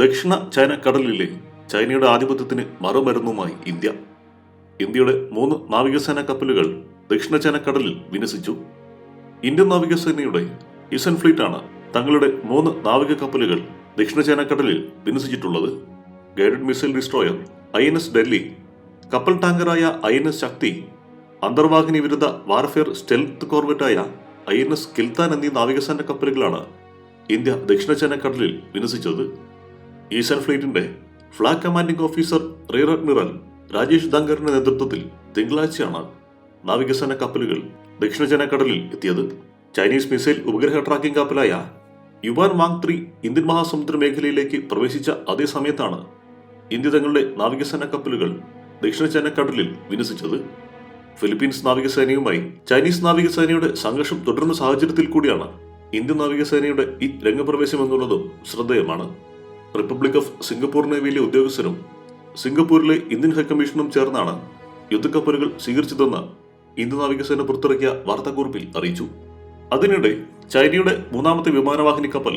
ദക്ഷിണ ചൈന കടലിലെ ചൈനയുടെ ആധിപത്യത്തിന് മറുമരുന്നുമായി ഇന്ത്യ. ഇന്ത്യയുടെ മൂന്ന് നാവികസേന കപ്പലുകൾ ദക്ഷിണ ചൈന കടലിൽ വിന്യസിച്ചു. ഇന്ത്യൻ നാവികസേനയുടെ ഇസൻ ആണ് തങ്ങളുടെ മൂന്ന് നാവിക കപ്പലുകൾ ദക്ഷിണ ചൈന കടലിൽ വിന്യസിച്ചിട്ടുള്ളത്. Guided missile destroyer I N S Delhi കപ്പൽ ടാങ്കറായ ഐ എൻ എസ് ശക്തി അന്തർവാഹിനി വിരുദ്ധ വാർഫെയർ സ്റ്റെൽത്ത് കോർവെറ്റായ ഐ എൻ എസ് കിൽത്താൻ എന്നീ നാവികസേന കപ്പലുകളാണ് ഇന്ത്യ ദക്ഷിണ ചൈന കടലിൽ വിന്യസിച്ചത്. Eastern ഫ്ലീറ്റിന്റെ flag commanding officer rear admiral Rajesh ദങ്കറിന്റെ നേതൃത്വത്തിൽ തിങ്കളാഴ്ചയാണ് നാവികസേന കപ്പലുകൾ ദക്ഷിണ ചൈനക്കടലിൽ കടലിൽ എത്തിയത്. ചൈനീസ് മിസൈൽ ഉപഗ്രഹ ട്രാക്കിംഗ് കപ്പലായ യുവാൻ വാങ് ത്രീ ഇന്ത്യൻ മഹാസമുദ്ര മേഖലയിലേക്ക് പ്രവേശിച്ച അതേ സമയത്താണ് ഇന്ത്യ തങ്ങളുടെ നാവികസേന കപ്പലുകൾ ദക്ഷിണ ചൈനക്കടലിൽ കടലിൽ വിന്യസിച്ചത്. ഫിലിപ്പീൻസ് നാവികസേനയുമായി ചൈനീസ് നാവികസേനയുടെ സംഘർഷം തുടരുന്ന സാഹചര്യത്തിൽ കൂടിയാണ് ഇന്ത്യൻ നാവികസേനയുടെ ഈ രംഗപ്രവേശം എന്നുള്ളതും ശ്രദ്ധേയമാണ്. റിപ്പബ്ലിക് ഓഫ് സിംഗപ്പൂർ നേവിയിലെ ഉദ്യോഗസ്ഥരും സിംഗപ്പൂരിലെ ഇന്ത്യൻ ഹൈക്കമ്മീഷനും ചേർന്നാണ് യുദ്ധക്കപ്പലുകൾ സ്വീകരിച്ചതെന്ന് ഇന്ത്യൻ നാവികസേന പുറത്തിറക്കിയ വാർത്താക്കുറിപ്പിൽ അറിയിച്ചു. അതിനിടെ ചൈനയുടെ മൂന്നാമത്തെ വിമാനവാഹിനി കപ്പൽ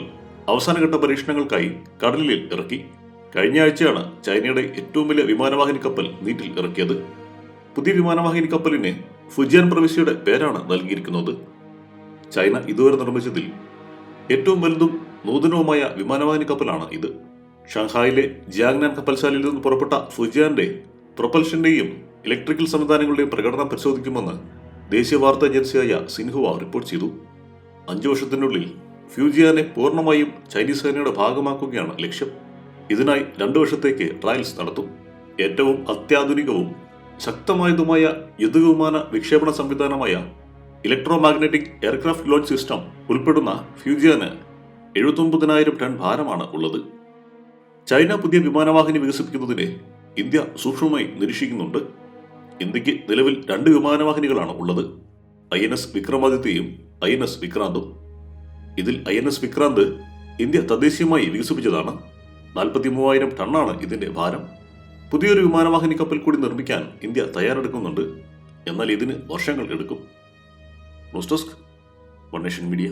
അവസാനഘട്ട പരീക്ഷണങ്ങൾക്കായി കടലിൽ ഇറക്കി. കഴിഞ്ഞ ആഴ്ചയാണ് ചൈനയുടെ ഏറ്റവും വലിയ വിമാനവാഹിനി കപ്പൽ നീറ്റിൽ ഇറക്കിയത്. പുതിയ വിമാനവാഹിനി കപ്പലിന് ഫുജിയാൻ പ്രവിശ്യയുടെ പേരാണ് നൽകിയിരിക്കുന്നത്. ചൈന ഇതുവരെ നിർമ്മിച്ചതിൽ ഏറ്റവും വലുതും നൂതനവുമായ വിമാനവാഹിനി കപ്പലാണ് ഇത്. ഷാങ്ഹായിലെ ജിയാങ്നാൻ കപ്പൽശാലയിൽ നിന്ന് പുറപ്പെട്ട ഫുജിയാന്റെ പ്രൊപ്പൽഷന്റെയും ഇലക്ട്രിക്കൽ സംവിധാനങ്ങളുടെയും പ്രകടനം പരിശോധിക്കുമെന്ന് ദേശീയ വാർത്താ ഏജൻസിയായ സിൻഹുവ റിപ്പോർട്ട് ചെയ്തു. അഞ്ചു വർഷത്തിനുള്ളിൽ ഫ്യൂജിയാനെ പൂർണമായും ചൈനീസ് സേനയുടെ ഭാഗമാക്കുകയാണ് ലക്ഷ്യം. ഇതിനായി രണ്ടു വർഷത്തേക്ക് ട്രയൽസ് നടത്തും. ഏറ്റവും അത്യാധുനികവും ശക്തമായതുമായ യുദ്ധവിമാന വിക്ഷേപണ സംവിധാനമായ electro magnetic aircraft launch system ഉൾപ്പെടുന്ന ഫ്യൂജിയാന് എഴുപത്തൊമ്പതിനായിരം ടൺ ഭാരമാണ് ഉള്ളത്. ചൈന പുതിയ വിമാനവാഹിനി വികസിപ്പിക്കുന്നതിനെ ഇന്ത്യ സൂക്ഷ്മമായി നിരീക്ഷിക്കുന്നുണ്ട്. ഇന്ത്യയ്ക്ക് നിലവിൽ രണ്ട് വിമാനവാഹിനികളാണ് ഉള്ളത്. ഐ എൻ എസ് വിക്രമാദിത്യയും ഐ എൻ എസ് വിക്രാന്തും. ഇതിൽ I N S Vikrant India തദ്ദേശീയമായി വികസിപ്പിച്ചതാണ്. നാൽപ്പത്തി മൂവായിരം ടണ്ണാണ് ഇതിന്റെ ഭാരം. പുതിയൊരു വിമാനവാഹിനി കപ്പൽ കൂടി നിർമ്മിക്കാൻ ഇന്ത്യ തയ്യാറെടുക്കുന്നുണ്ട്. എന്നാൽ ഇതിന് വർഷങ്ങൾ എടുക്കും. News desk one media.